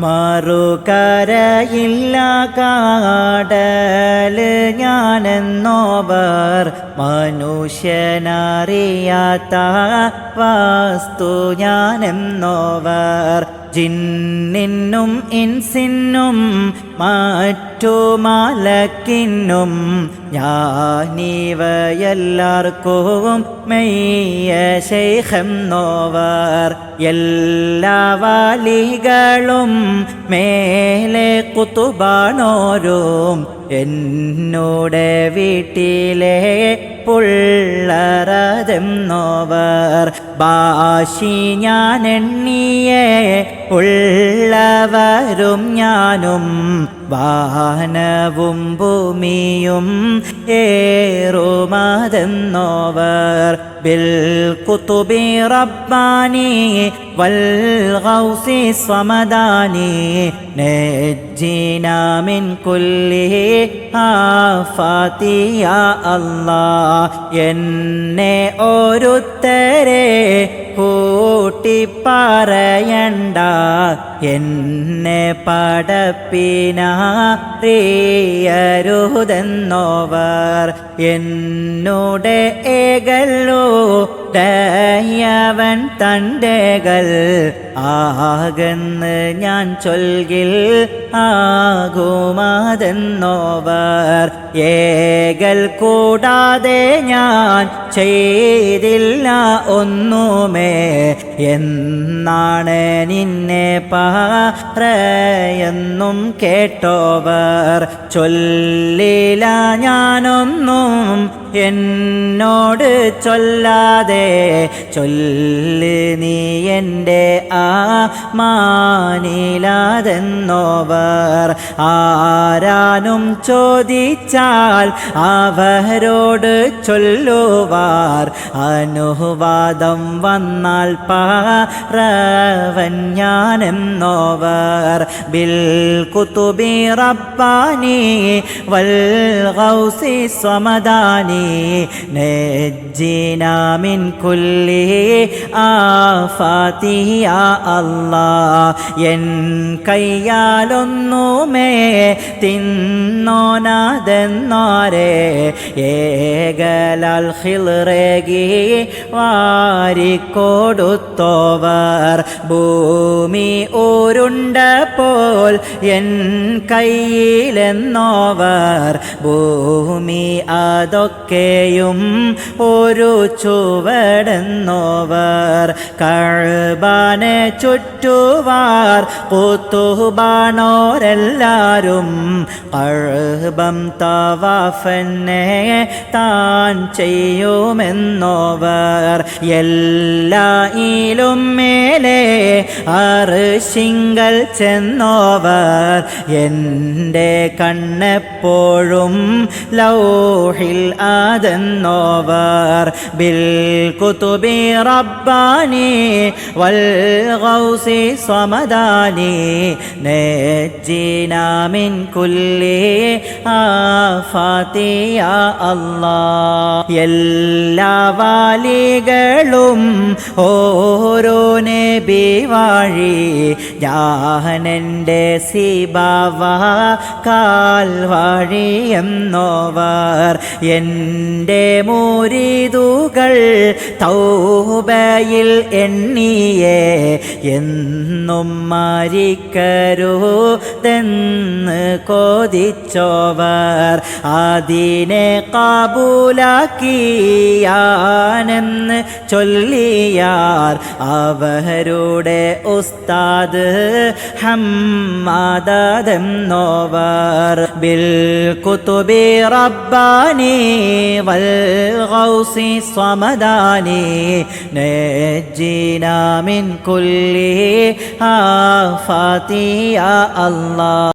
മറുകരയില്ല കാടൽ ഞാനെന്നോവർ മനുഷ്യനറിയാത്ത വാസ്തു ഞാനെന്നോവർ ജിന്നിനും ഇൻസിനും മറ്റു മലക്കിനും ഞാനീവയെല്ലാവർക്കും മെയ്യ നോവർ. എല്ലാ വാലികളും മേലെ കുത്തുബാണോരും എന്നോടെ വീട്ടിലെ പുള്ളറതെന്നോവർ. ബാശി ഞാൻ എണ്ണിയേ ഉള്ളവരും ഞാനും വാഹനവും ഭൂമിയും ഏറുമതെന്നോവർ. ബിൽ കുത്തുബി റബ്ബാനി വൽ ഗൗസി സ്വമദാനി നജ്ജിനാ മിൻ കുല്ലി ഫാത്തിയ അല്ല അല്ലാ എന്നെ ഒരുത്തരെ பூட்டி பாறையண்டா എന്നെ പടപ്പിനാറിയരുതെന്നോവർ എന്നുടെ ഏകല്ലോ ടയവൻ തണ്ടകൾ ആകെന്ന് ഞാൻ ചൊൽകിൽ ആകുമാതെന്നോവർ. ഏകൽ കൂടാതെ ഞാൻ ചെയ്തില്ല ഒന്നുമേ. എന്നാണ് നിന്നെ പറയെന്നും കേട്ടോവർ. ചൊല്ലില ഞാനൊന്നും എന്നോട് ചൊല്ലാതെ ചൊല്ല് നീ എന്റെ ആ മാനിലാതെന്നോവർ ആരാനും ചോദിച്ചാൽ അവരോട് ചൊല്ലുവാർ. അനുവാദം വന്നാൽ പാറവൻ ഞാനെന്നോവർ. ബിൽ കുത്തുബി റബ്ബാനി വൽ ഗൗസി സ്വമദാനി നജ്ജിനാ മിൻ കുല്ലി ആഫാതി യാ അല്ലാ എൻ കയ്യാലൊന്നുമേ തിന്നോനാതെന്നോരെ. ഏകലാൽ ഹിൽറേകി വാരിക്കൊടുത്തോവർ. ഭൂമി ഊരുണ്ടപ്പോൾ എൻ കയ്യിലെന്നോവർ. ഭൂമി അതൊക്കെയും ഒരു ചുവടെന്നോവർ. കഴുബാനെ ചുറ്റുവാർ കൂത്തുബാണോരെല്ലാരും കഴുബം തവാഫന്നെ താൻ ചെയ്യുമെന്നോവർ. എല്ലായിലും മേലെ അറിശിങ്കൽ ചെന്നോവർ. എന്റെ കണ്ണെപ്പോഴും ലൗഹിൽ ആതെന്നോവർ ബിൽ കുതുബി റബ്ബാനി വൽ ഗൗസി സ്വമദാനി നജ്ജിനാ മിൻ കുല്ലി ആഫാതിയ യാ അല്ലാ എല്ലാ വാലികളും ഓരോ നബി വാഴി ഞാനെന്റെ സിബാവ കാൽ വാഴി എന്നോവർ എന്റെ മുരിതുകൾ തൗബയിൽ എണ്ണിയേ എന്നും മരിക്കരുതെന്ന് കൊതിച്ചോവർ അതിനെ കാബൂലാക്കിയാനെന്ന് ചൊല്ലിയാർ അവരുടെ ഉസ്താദ് ഹമ്മാദെന്നോവർ ബിൽ കുത്തുബി റബ്ബാനി വൽ ഗൗസി സ്വമദാനി നജ്ജിനാ മിൻ കുല്ലി ആഫാതി യാ അല്ലാ